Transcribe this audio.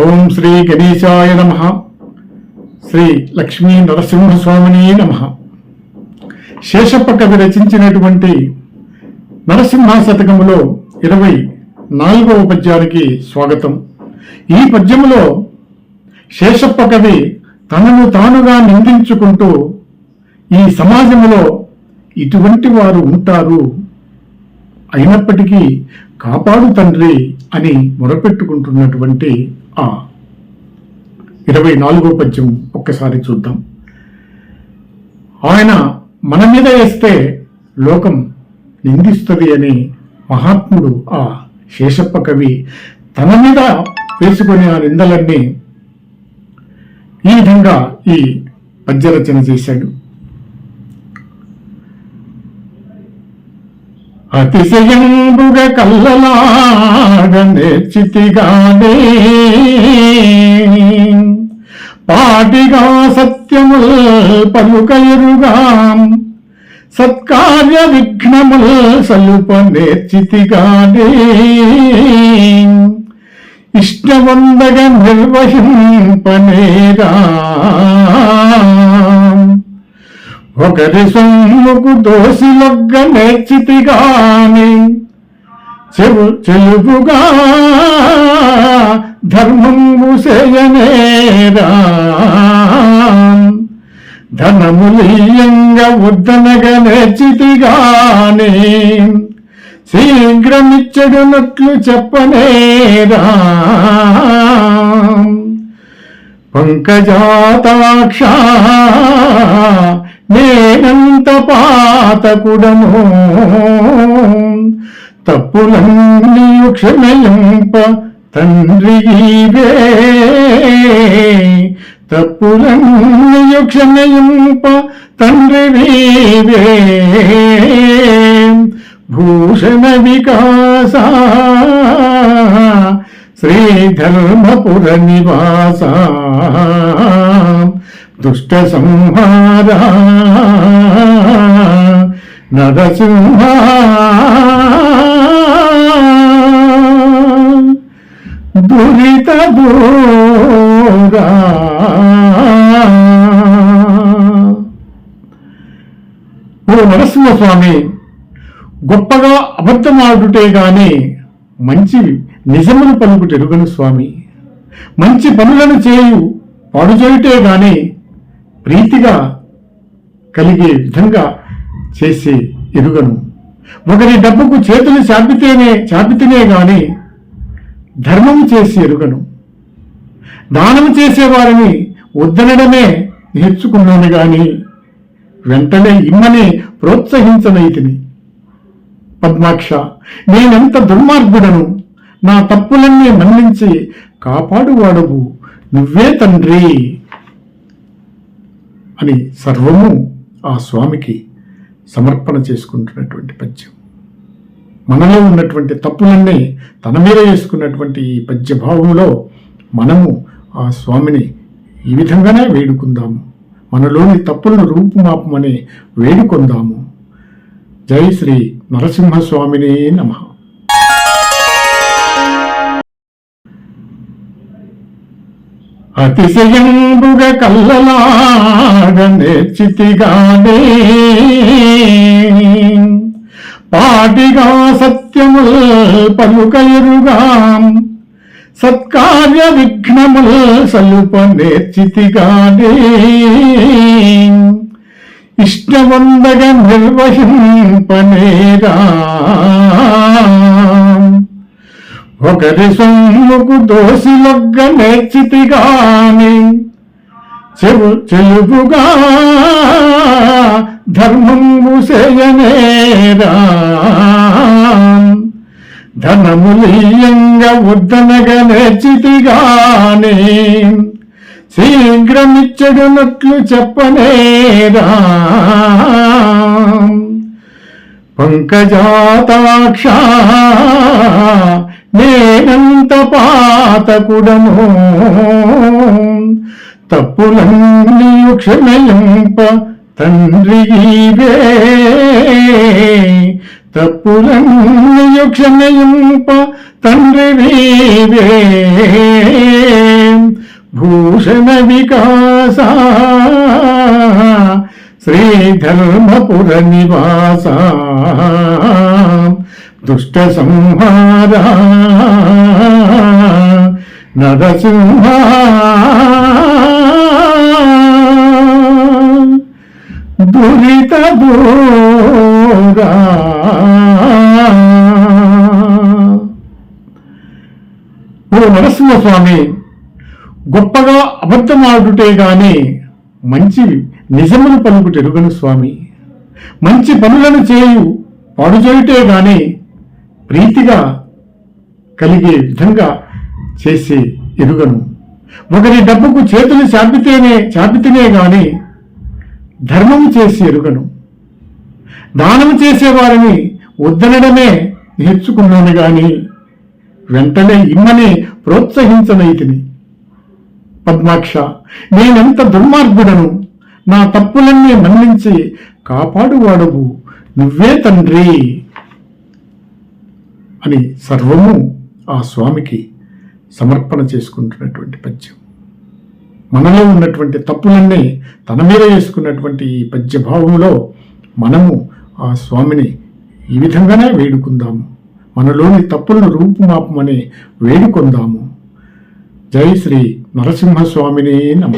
ఓం శ్రీ గణేశాయ నమ. శ్రీ లక్ష్మీ నరసింహస్వామిని నమ. శేషప్ప కవి రచించినటువంటి నరసింహ శతకములో ఇరవై నాలుగవ పద్యానికి స్వాగతం. ఈ పద్యములో శేషప్ప కవి తనను తానుగా నిందించుకుంటూ ఈ సమాజంలో ఇటువంటి వారు ఉంటారు. అయినప్పటికీ కాపాడు తండ్రి అని మొరపెట్టుకుంటున్నటువంటి ఆ ఇరవై నాలుగో పద్యం ఒక్కసారి చూద్దాం. ఆయన మన మీద వేస్తే లోకం నిందిస్తుంది అని మహాత్ముడు ఆ శేషప్ప కవి తన మీద వేసుకునే ఆ నిందలన్నీ ఈ విధంగా ఈ పద్యరచన చేశాడు. అతిశయంబుగ కల్లలాగనే చితిగానే పాటిగా సత్యముల్ పలుకయరుగాం సత్కార్య విఘ్నముల్ సలుప నేర్చితిగానే ఇష్టవందగ నిర్వహింపనేరా ఒకరి సొమ్ముకు దోసి లొగ్గ నేర్చితి గాని చెవు చెలుపుగా ధర్మము చేయనేరా ధనములీయంగా ఉద్దనగా నేర్చితిగాని శీఘ్రమిచ్చడునట్లు చెప్పనేరా పంకజాతాక్ష నేనంత పాతకుడను. తప్పులన్నీ క్షమయంప తండ్రి ఇవే తప్పులన్నీ క్షమయంప తండ్రి నీవే. భూషణ వికాస శ్రీధర్మపుర నివాస. దుష్ట సంహార నరసింహ దురిత దూరా ఓ నరసింహస్వామి గొప్పగా అబద్ధమాడుటే గాని మంచి నిజమును పలుకు స్వామి. మంచి పనులను చేయు పాడు చేయుటే గాని ప్రీతిగా కలిగే విధంగా చేసే ఎరుగను. ఒకరి డబ్బుకు చేతులు చాపితేనే చాపితేనే గాని ధర్మం చేసి ఎరుగను. దానం చేసేవారిని వద్దనడమే నేర్చుకున్నాను గాని వెంటనే ఇమ్మని ప్రోత్సహించనైతిని పద్మాక్ష నేనెంత దుర్మార్గుడను? నా తప్పులన్నీ మన్నించి కాపాడువాడవు. నువ్వే తండ్రి. అని సర్వము ఆ స్వామికి సమర్పణ చేసుకుంటున్నటువంటి పద్యం. మనలో ఉన్నటువంటి తప్పులన్నీ తన మీద వేసుకున్నటువంటి ఈ పద్య భావంలో మనము ఆ స్వామిని ఈ విధంగానే వేడుకుందాము. మనలోని తప్పులను రూపుమాపమని వేడుకొందాము. జై శ్రీ నరసింహస్వామిని నమః. అతిశయంబుగ కల్లలాగనే నేర్చితిగానే. పాటిగా సత్యముల్ పలుక పలుకయరుగాం సత్కార్య విఘ్నముల్ సలుప నేర్చితిగానే. ఇష్టవందగ నిర్వహింపనేరా. ఒకరి సొమ్ముకు దోషిలొగ్గ నేర్చితిగాని చెవు చెలుపుగా ధర్మము చేయనేరా ధనములీయంగా ఉద్దనగా నేర్చితిగాని శీఘ్రమిచ్చడునట్లు చెప్పనేరా పంకజాతాక్ష నేనంత పాతకుడము తప్పులన్నీ క్షమయింప తండ్రి తప్పులన్నీ క్షమయింప తండ్రి నీవే భూషణ వికాస శ్రీధర్మపుర నివాస దుష్ట సంహార నరసింహ దురిత దూరా ఓ నరసింహస్వామి గొప్పగా అబద్ధమాడుటే గాని మంచి నిజమును పలుకుట స్వామి. మంచి పనులను చేయు పాడు చేయుటే గాని ప్రీతిగా కలిగే విధంగా చేసే ఎరుగను. ఒకరి డబ్బుకు చేతులు చాపితేనే చాపితేనే గాని ధర్మం చేసి ఎరుగను. దానం చేసేవారిని వద్దనడమే నేర్చుకున్నాను గాని వెంటనే ఇమ్మని ప్రోత్సహించనైతిని. పద్మాక్ష నేనెంత దుర్మార్గుడను? నా తప్పులన్నీ మన్నించి కాపాడువాడవు నువ్వే తండ్రి. అని సర్వము ఆ స్వామికి సమర్పణ చేసుకుంటున్నటువంటి పద్యం. మనలో ఉన్నటువంటి తప్పులన్నీ తన మీద వేసుకున్నటువంటి ఈ పద్యభావంలో మనము ఆ స్వామిని ఈ విధంగానే వేడుకుందాము. మనలోని తప్పులను రూపుమాపమని వేడుకొందాము. జై శ్రీ నరసింహస్వామిని నమ.